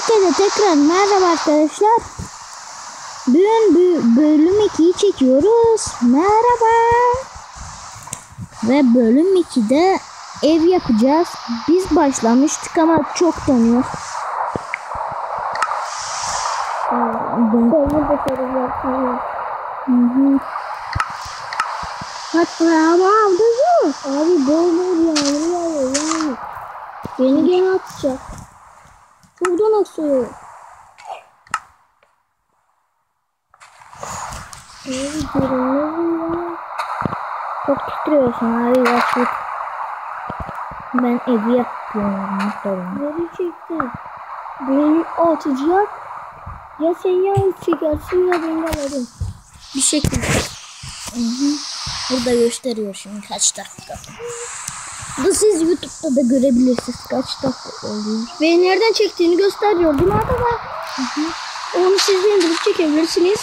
Herkese tekrar merhaba arkadaşlar. Bugün bö- bölüm 2'yi çekiyoruz. Merhaba. Ve bölüm 2'de ev yapacağız. Biz başlamıştık ama çok donuyor. Ben Hı hı. Hatta ama aldı? Abi yağıyor yani. Beni gene atacak. Abi görünmez Çok titriyorsun abi gerçek. Ben evi yapıyorum. Beni çekti. Beni atacak. Ya sen yalnız çekersin ya ben alırım. Bir şekilde. Hı hı. Burada gösteriyor şimdi kaç dakika. Bu siz YouTube'da da görebilirsiniz kaç dakika oluyor. Ve nereden çektiğini gösteriyor değil mi arkadaşlar? Onu siz de indirip çekebilirsiniz.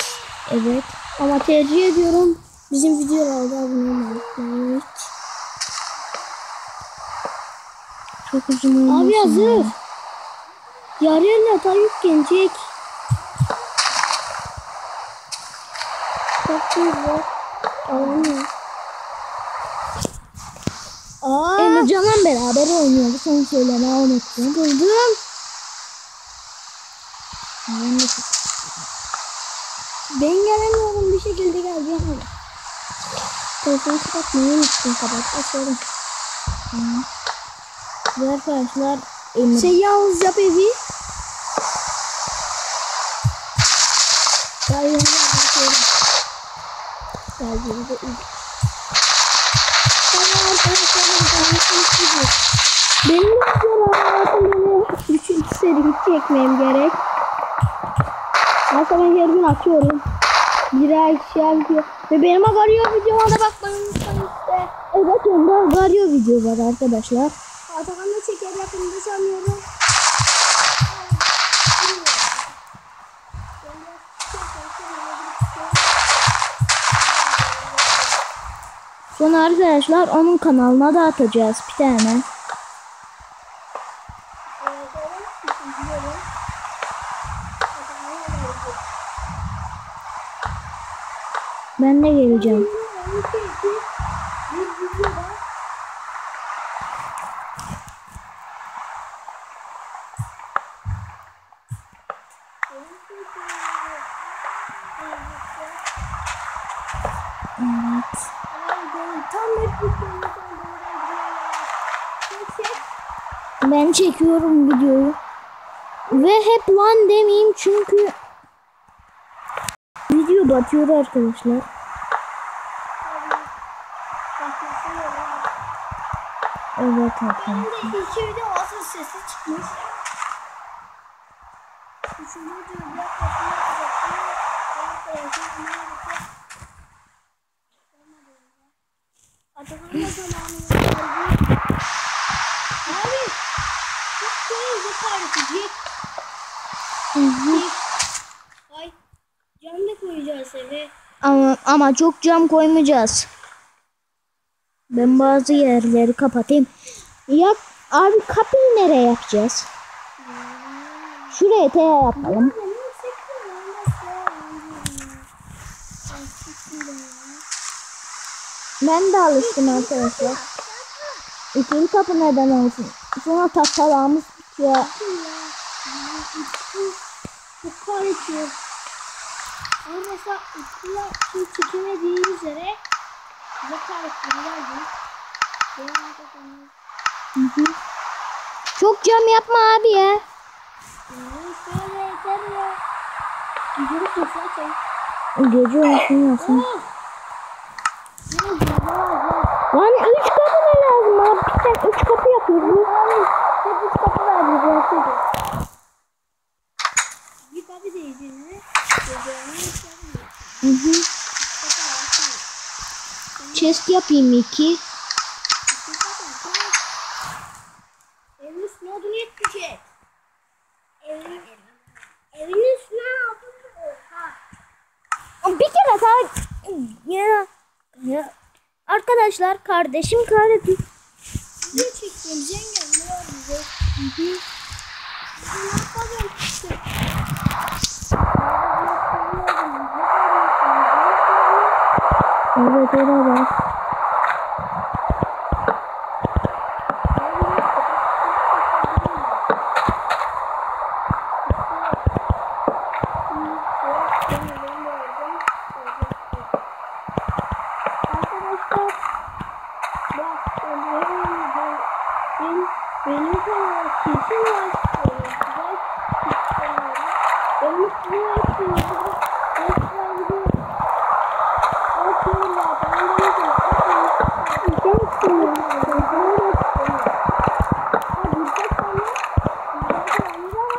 Evet. Ama tercih ediyorum. Bizim videolarda abone olmayı. Evet. Çok uzun. Abi hazır. Yarı yerine hata yüklenecek. Çok güzel. Alamıyorum. Aa. Emrecan'la beraber oynuyordu. Son söylemeyi unuttum. Buldum. Ben, gelemiyorum bir şekilde geleceğim. Telefonu kapatmayı unuttum. Kapat açarım. Ve arkadaşlar Emre... Şey yalnız yap evi. Ben yalnız yapıyorum. Geldiğimde ilk benim çekmem gerek. Aslında ben her gün açıyorum. Birer ikişer video. Ve benim Agario videoma da bakmayı unutmayın işte. Evet onda Agario video var arkadaşlar. Atakan da çeker yakında sanıyorum. Sonra arkadaşlar onun kanalına da atacağız bir tane. Ben de geleceğim. Ben çekiyorum videoyu. Ve hep lan demeyeyim çünkü batıyor arkadaşlar. Evet arkadaşlar. Ama, ama çok cam koymayacağız. Ben bazı yerleri kapatayım. Ya abi kapıyı nereye yapacağız? Şuraya teya yapalım. Ben de alıştım arkadaşlar. İkinci kapı neden olsun? Sonra tahtalarımız bitiyor. Karışıyor. Ama mesela üstüne şimdi çekemediği üzere karışıyor. Geldim. Benim arkadaşım. Hı hı. Çok cam yapma abi ya. Şöyle yeter ya. Gidiyorum sesi açayım. Gece olsun olsun. Oh! Lan üç kapı ne lazım abi? Tek üç kapı yapıyoruz. Abi, hep üç kapı verdi bu haftada. Bir kapı değdiğini gözlerine yükselmiyor. Hı hı. Kapı açmıyor. Chest yapayım iki. Evin üstüne odunu yetmeyecek. Evin, evin üstüne odunu Oha. Bir kere daha ya, ya. Arkadaşlar kardeşim kardeşim. Video çektiğimizi engelliyor bize. Hı hı. Biz ne yapalım? Evet o da var. Arkadaşlar bak benim benim benim kesin var. Benim üstüme yapıyorum. Resmen gidiyor. Bakıyorum ya. Ben de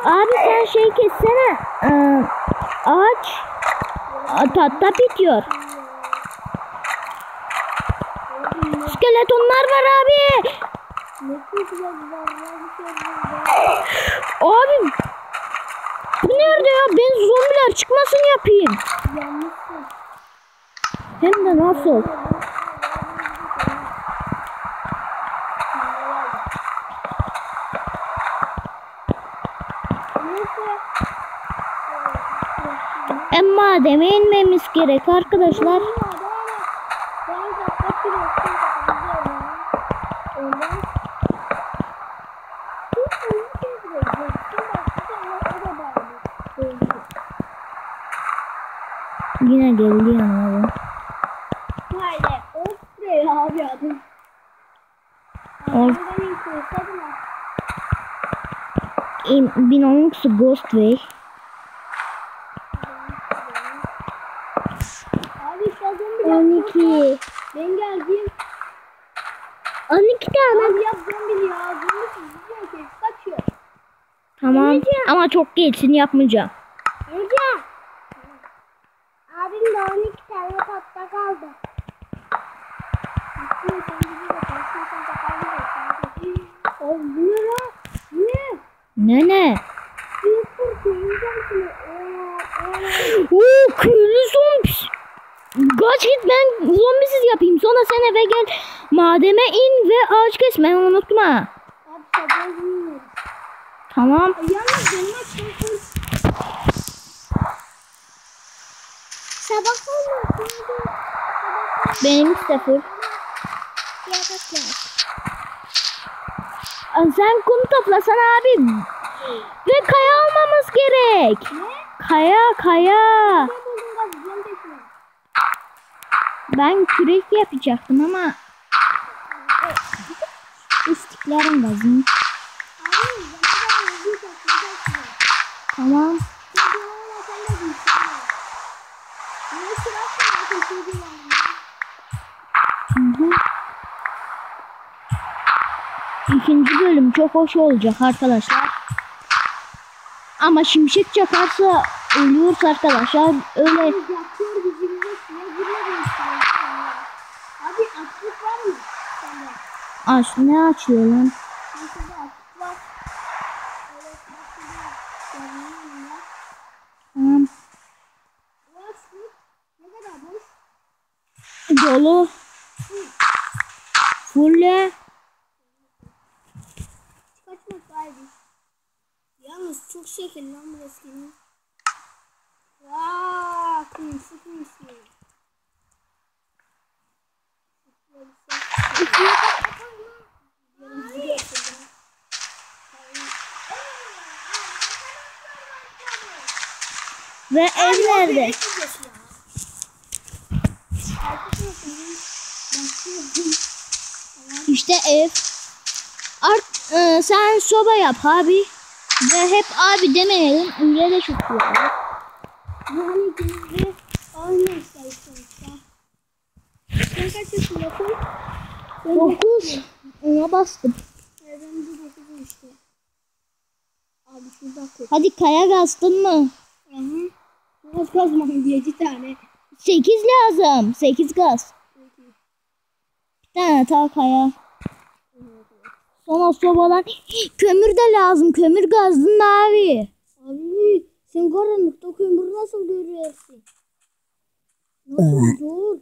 Abi sen şey kessene. Ee, ağaç. Tahta bitiyor. Skeletonlar var abi. Abi. Bu nerede ya? Ben zombiler çıkmasın yapayım. Hem de nasıl? Ama deme inmemiz gerek arkadaşlar. Yine geldi yanıma. Haydi, of be abi adım. Of. In, Binox Ghost Way. Abi 12. Ben geldim. 12 tane. Abi yap zombi ya. Zombi sizi kaçıyor. Tamam. Ama çok geçsin yapmayacağım. Ece. Abim de 12 tane patla kaldı. Ne ne? Ne ne? Bir sürü koyacağım şimdi. Oo, oo. Oo köylü zombi. Kaç git ben zombisiz yapayım. Sonra sen eve gel. Mademe in ve ağaç kesmeyi unutma. Tamam. Açım Sabah olmasın. Benim sıfır. Sen kum toplasan abi. Ve kaya almamız gerek. Ne? Kaya kaya. Ne buldun gaz? Zombi peşine. Ben kürek yapacaktım ama istiklerim lazım. Tamam. Hı hı. İkinci bölüm çok hoş olacak arkadaşlar. Ama şimşek çakarsa ölüyoruz arkadaşlar. Öyle Abi atlık var mı? Sende. Aç ne açıyor lan? Tamam. Dolu. Fulle. Yalnız çok şekil lan bu eskinin. Ve ev nerede? İşte ev. Art, e, sen soba yap abi. Ve hep abi demeyelim. Öyle de çok iyi. Yani ikimiz de aynı yaştayız sonuçta. Sen kaç yaşındasın? Ona bastım. İşte. Abi şurada. Hadi kaya kastın mı? Biraz kazmam diye iki tane. Sekiz lazım. Sekiz gaz. Bir tane daha kaya. Sonra sobalar. Kömür de lazım. Kömür gazdın abi. Abi sen karanlıkta kömür nasıl görüyorsun? Nasıl zor?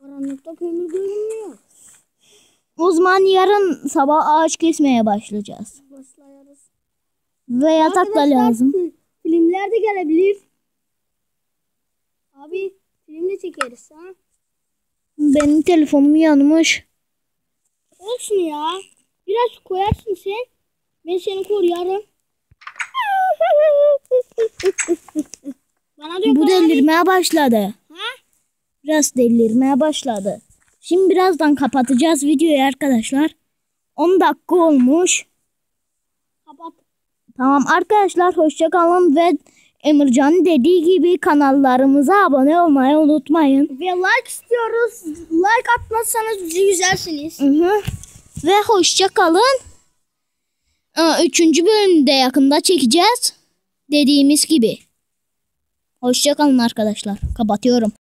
Karanlıkta kömür görünmüyor. O zaman yarın sabah ağaç kesmeye başlayacağız. Başlayarız. Ve yatak da lazım. Abiler de gelebilir. Abi film de çekeriz ha. Benim telefonum yanmış. Olsun ya. Biraz koyarsın sen. Ben seni koruyorum. Bana diyor Bu delirmeye başladı. Ha? Biraz delirmeye başladı. Şimdi birazdan kapatacağız videoyu arkadaşlar. 10 dakika olmuş. Kapat. Tamam arkadaşlar hoşça kalın ve Emircan'ın dediği gibi kanallarımıza abone olmayı unutmayın. Ve like istiyoruz. Like atmazsanız bizi üzersiniz. Hı hı. Ve hoşça kalın. Üçüncü bölümde yakında çekeceğiz. Dediğimiz gibi. Hoşça kalın arkadaşlar. Kapatıyorum.